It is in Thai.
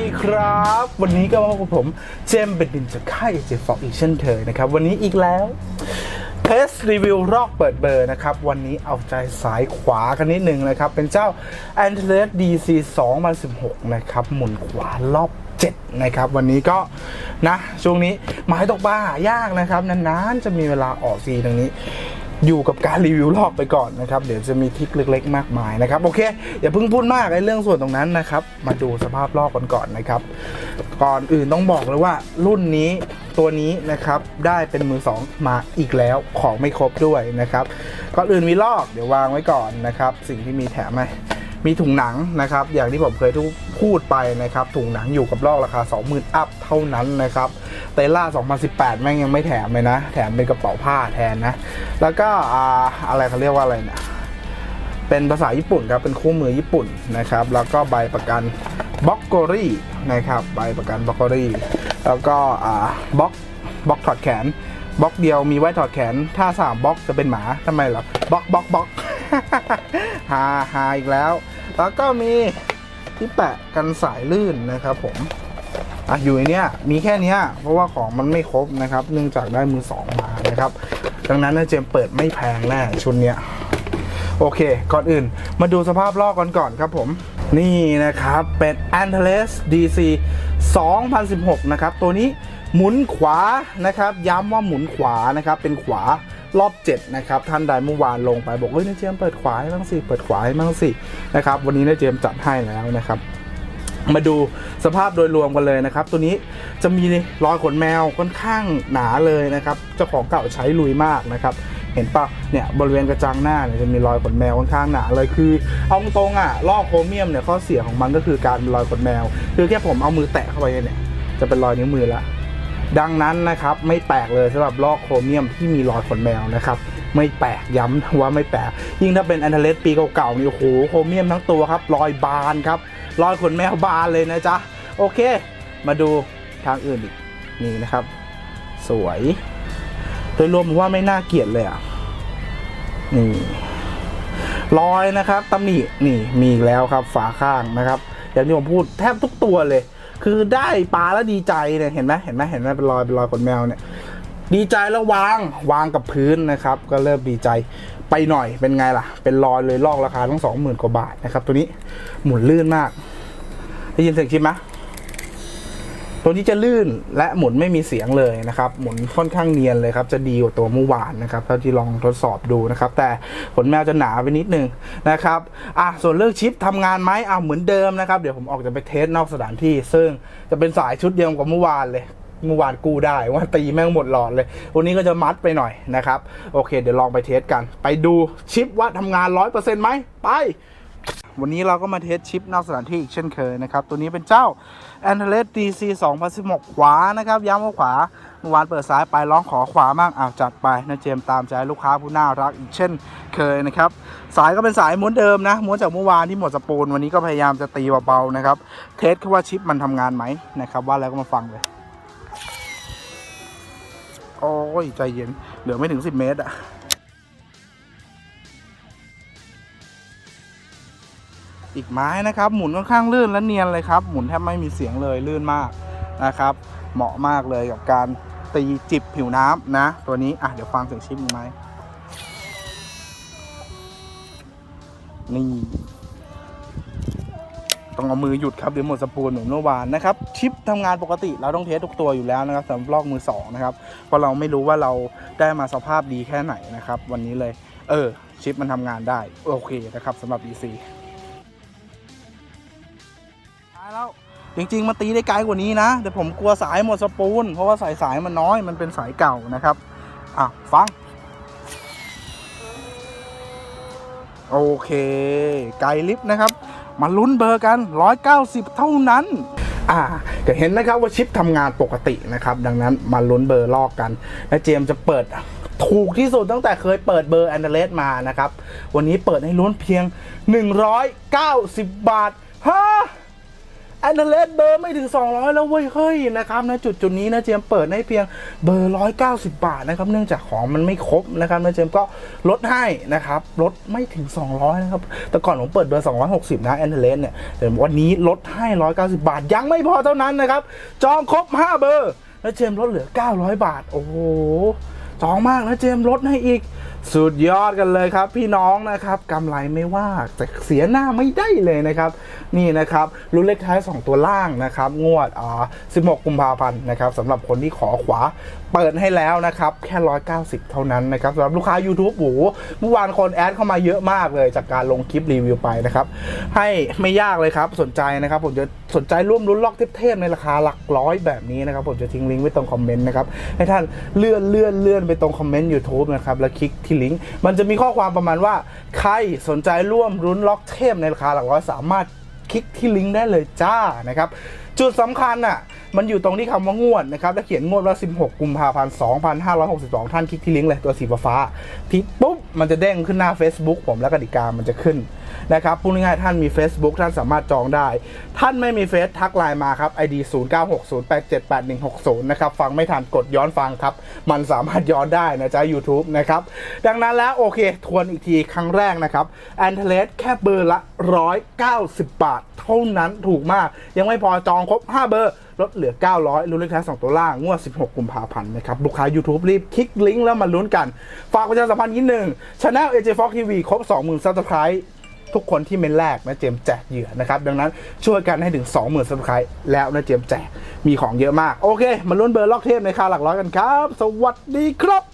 ดีครับ วันนี้ก็มาพบกับผมเจมส์เบนดินจากค่ายเจฟอกอีกเช่นเคยนะครับ วันนี้อีกแล้วเทสรีวิวรอกเปิดเบอร์นะครับ วันนี้เอาใจสายขวากันนิดนึงนะครับ เป็นเจ้า a n t l e s DC 2016 นะครับ หมุนขวารอบ7นะครับ วันนี้ก็นะ ช่วงนี้หมายตกปลาหายากนะครับ นานๆ จะมีเวลาออกซีตรงนี้ อยู่กับการรีวิวลอกไปก่อนนะครับ เดี๋ยวจะมีทริคเล็ก ๆ มากมายนะครับ โอเค อย่าเพิ่งพูดมากในเรื่องส่วนตรงนั้นนะครับ มาดูสภาพลอกกันก่อนนะครับ ก่อนอื่นต้องบอกเลยว่ารุ่นนี้ตัวนี้นะครับได้เป็นมือสองมาอีกแล้วของไม่ครบด้วยนะครับก่อนอื่นมีลอกเดี๋ยววางไว้ก่อนนะครับ สิ่งที่มีแถมไหมมีถุงหนังนะครับ อย่างที่ผมเคยพูดไปนะครับ ถุงหนังอยู่กับลอกราคา 20,000 อัพเท่านั้นนะครับ เตล่า 2018 แม่งยังไม่แถมเลยนะ แถมเป็นกระเป๋าผ้าแทนนะ แล้วก็อ่าอะไรเขาเรียกว่าอะไรนะเป็นภาษาญี่ปุ่นครับ เป็นคู่มือญี่ปุ่นนะครับ แล้วก็ใบประกันบล็อกโกรี่นะครับ ใบประกันบล็อกโกรี่ แล้วก็อ่าบล็อกบล็อกถอดแขนบล็อกเดียวมีไว้ถอดแขน ถ้าสามบล็อกจะเป็นหมาทำไมเหรอบล็อกบล็อกบล็อกฮาฮาอีกแล้ว แล้วก็มีที่แปะกันสายลื่นนะครับผม อะอยู่ในเนี้ยมีแค่เนี้ยเพราะว่าของมันไม่ครบนะครับ เนื่องจากได้มือสองมานะครับ ดังนั้นนะเจมเปิดไม่แพงแน่ชุดเนี้ยโอเค ก่อนอื่นมาดูสภาพลอกกันก่อนครับผม นี่นะครับเป็น a n t e l e s DC 2016 นะครับ ตัวนี้หมุนขวานะครับ ย้ำว่าหมุนขวานะครับ เป็นขวารอบ 7 นะครับ ท่านใดเมื่อวานลงไปบอกเฮ้ยนายเจมเปิดขวาให้บ้างสิ เปิดขวาให้บ้างสินะครับ วันนี้นายเจมจัดให้แล้วนะครับ มาดูสภาพโดยรวมกันเลยนะครับ ตัวนี้จะมีรอยขนแมวค่อนข้างหนาเลยนะครับ เจ้าของเก่าใช้ลุยมากนะครับ เห็นปะเนี่ยบริเวณกระจังหน้าเนี่ยจะมีรอยขนแมวค่อนข้างหนาเลยคือเอาตรงๆอะลอกโครเมียมเนี่ยข้อเสียของมันก็คือการรอยขนแมว คือแค่ผมเอามือแตะเข้าไปเนี่ยจะเป็นรอยนิ้วมือละดังนั้นนะครับไม่แปลกเลยสำหรับลอกโครเมียมที่มีรอยขนแมวนะครับไม่แปลกย้ำว่าไม่แปลกยิ่งถ้าเป็นอันเทเลสปีเก่าๆนี่โอ้โหโครเมียมทั้งตัวครับรอยบานครับ รอยขนแมวบานเลยนะจ๊ะ โอเค มาดูทางอื่นอีกนี่นะครับ สวย โดยรวมผมว่าไม่น่าเกลียดเลยอะ นี่รอยนะครับตำหนินี่มีอีกแล้วครับฝาข้างนะครับ อย่างที่ผมพูดแทบทุกตัวเลย คือได้ปลาแล้วดีใจเนี่ยเห็นไหมเห็นไหมเห็นไหมเป็นรอยเป็นรอยขนแมวเนี่ย ดีใจแล้ววางวางกับพื้นนะครับ ก็เริ่มดีใจ ไปหน่อยเป็นไงล่ะ เป็นรอยเลยลอกราคาทั้งสองหมื่นกว่าบาทนะครับ ตัวนี้หมุนลื่นมาก ได้ยินเสียงชิปไหมตัวนี้จะลื่นและหมุนไม่มีเสียงเลยนะครับ หมุนค่อนข้างเนียนเลยครับ จะดีกว่าตัวเมื่อวานนะครับเท่าที่ลองทดสอบดูนะครับ แต่ขนแมวจะหนาไปนิดนึงนะครับอะส่วนเรื่องชิปทำงานไหมอะเหมือนเดิมนะครับ เดี๋ยวผมออกจะไปเทสนอกสถานที่ ซึ่งจะเป็นสายชุดเดียวกับเมื่อวานเลย เมื่อวานกู้ได้ว่าตีแม่งหมดหลอดเลย วันนี้ก็จะมัดไปหน่อยนะครับ โอเค เดี๋ยวลองไปเทสกัน ไปดูชิปว่าทำงานร้อยเปอร์เซ็นต์ไหม ไป วันนี้เราก็มาเทสชิปนอกสถานที่อีกเช่นเคยนะครับ ตัวนี้เป็นเจ้า a n t e l e s DC 2016 ขวานะครับ ย้ำว่าขวา เมื่อวานเปิดซ้ายไปร้องขอขวามากอ้าวจัดไปนะเจมตามใจลูกค้าผู้น่ารักอีกเช่นเคยนะครับ สายก็เป็นสายม้วนเดิมนะ ม้วนจากเมื่อวานที่หมดสปูลวันนี้ก็พยายามจะตีเบาๆนะครับ เทสแค่ว่าชิปมันทำงานไหมนะครับ ว่าแล้วก็มาฟังเลย ยใจเย็นเหลือไม่ถึง 10 เมตรอะอีกไม้นะครับ หมุนค่อนข้างลื่นและเนียนเลยครับ หมุนแทบไม่มีเสียงเลยลื่นมากนะครับ เหมาะมากเลยกับการตีจิบผิวน้ำนะ ตัวนี้อะเดี๋ยวฟังเสียงชิปอีกไหมนี่ ต้องเอามือหยุดครับเดี๋ยวหมดสปูลเหมือนเมื่อวานนะครับชิปทำงานปกติเราต้องเทสทุกตัวอยู่แล้วนะครับสำหรับลอกมือสองนะครับเพราะเราไม่รู้ว่าเราได้มาสภาพดีแค่ไหนนะครับ วันนี้เลยเออชิปมันทำงานได้โอเคนะครับสำหรับ EC ตายแล้วจริงๆมันตีได้ไกลกว่านี้นะแต่ผมกลัวสายหมดสปูลเพราะว่าสายสายมันน้อยมันเป็นสายเก่านะครับอะฟังโอเค ไกลลิฟต์นะครับ มาลุ้นเบอร์กัน 190 เท่านั้นอ่าก็เห็นนะครับว่าชิปทำงานปกตินะครับ ดังนั้นมาลุ้นเบอร์ลอกกัน และเจมจะเปิดถูกที่สุดตั้งแต่เคยเปิดเบอร์แอนเดเลสมานะครับ วันนี้เปิดให้ลุ้นเพียง 190 บาทฮะ นเดเลสเบอร์ไม่ถึง 200 แล้วเว้ยเฮ้ยนะครับนะจุดจุดนี้นะเจมเปิดให้เพียงเบอร์ 190 บาทนะครับเนื่องจากของมันไม่ครบนะครับนะเจมก็ลดให้นะครับลดไม่ถึง 200 นะครับ แต่ก่อนผมเปิดเบอร์ 260 นะแอนเดเลสเนี่ยแต่วันนี้ลดให้ 190 บาท ยังไม่พอเท่านั้นนะครับจองครบ 5 เบอร์แล้วเจมลดเหลือ 900 บาท โอ้โหจองมากนะเจมลดให้อีก สุดยอดกันเลยครับ พี่น้องนะครับกำไรไม่ว่าแต่เสียหน้าไม่ได้เลยนะครับ นี่นะครับรุ่นเลขท้าย 2 ตัวล่างนะครับ งวดอ่า16 กุมภาพันธ์นะครับสำหรับคนที่ขอขวาเปิดให้แล้วนะครับ แค่ 190 เท่านั้นนะครับสำหรับลูกค้า YouTube โอ้โหเมื่อวานคนแอดเข้ามาเยอะมากเลยจากการลงคลิปรีวิวไปนะครับ ให้ไม่ยากเลยครับสนใจนะครับผมจะสนใจร่วมรุ้นล็อกเทพๆในราคาหลักร้อยแบบนี้นะครับผมจะทิ้งลิงก์ไว้ตรงคอมเมนต์นะครับให้ท่านเลื่อนเลื่อนเลื่อนไปตรงคอมเมนต์ YouTube นะครับแล้วคลิกทลิงก์มันจะมีข้อความประมาณว่า ใครสนใจร่วมรุ้นล็อกเทพในราคาหลักร้อยสามารถคลิกที่ลิงก์ได้เลยจ้านะครับจุดสำคัญอะมันอยู่ตรงที่คำว่างวดนะครับแล้วเขียนงวดว่า 16 กุมภาพันธ์ 2562 ท่านคลิกที่ลิงก์เลยตัวสีฟ้าที่ปุ๊บ มันจะเด้งขึ้นหน้า Facebook ผมแล้วกติกามันจะขึ้นนะครับพูดง่ายๆท่านมี Facebook ท่านสามารถจองได้ ท่านไม่มีเฟซทักไลน์มาครับ ID 0960878160 นะครับฟังไม่ทันกดย้อนฟังครับ มันสามารถย้อนได้นะจ๊ะ YouTube นะครับ ดังนั้นแล้วโอเค ทวนอีกทีครั้งแรกนะครับแอนเทเลสแค่เบอร์ละ 190 บาท เท่านั้นถูกมาก ยังไม่พอจองครบ 5 เบอร์ ลดเหลือ 900ลุ้นเลขท้าย2ตัวล่างงวด 16 กุมภาพันธ์นะครับ ลูกค้า YouTube รีบคลิกลิงก์แล้วมาลุ้นกัน ฝากประชาสัมพันธ์นิดหนึ่งช anel AJ Fox TV ครบ 20,000 Subscribe ทุกคนที่เมนแรกนะเจมแจกเหยื่อนะครับ ดังนั้นช่วยกันให้ถึง 20,000 Subscribe แล้วนะเจมแจกมีของเยอะมาก โอเค มาลุ้นเบอร์ล็อกเทพในคาหลักร้อยกันครับ สวัสดีครับ